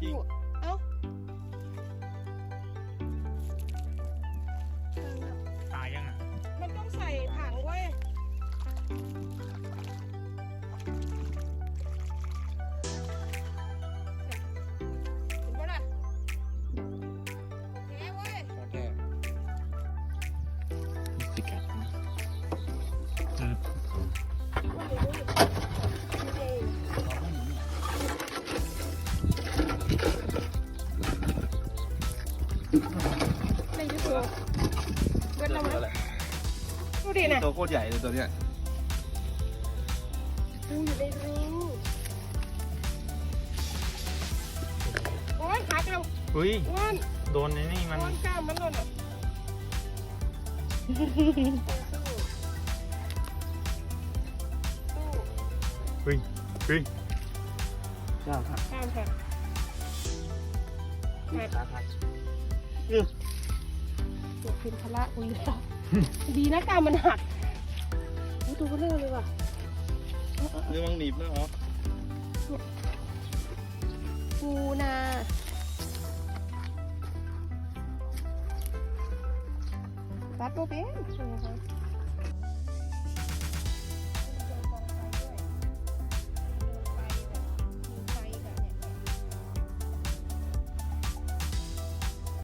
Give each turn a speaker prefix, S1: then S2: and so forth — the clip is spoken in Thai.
S1: 一
S2: ไม่ได้ตัวเว้นเราไหมดูดิน่ะ
S3: ตัวโคตรใหญ่เลยตัวเนี้ย
S2: ดูอยู่ในรูโอ้ยหักเรา
S1: เฮ้ย
S2: อ้วน
S1: โดนไอ้นี่มัน
S2: อ้วนกล้ามมันหล่นอะสู้สู้
S1: เฮ้ยเฮ้ย
S3: จ้าครับ
S2: ข้ามค่ะ
S3: ขาขา
S2: เดี๋ ยวเป็นพละอุ้ยแล้ว ดีนะกามมันหักโอ้ตัวเบลอเลยว่ะ
S3: เรื่องมังหนีบนะอ๋อ
S2: ปูนาปัดโบเป็นใช่ไหมคะ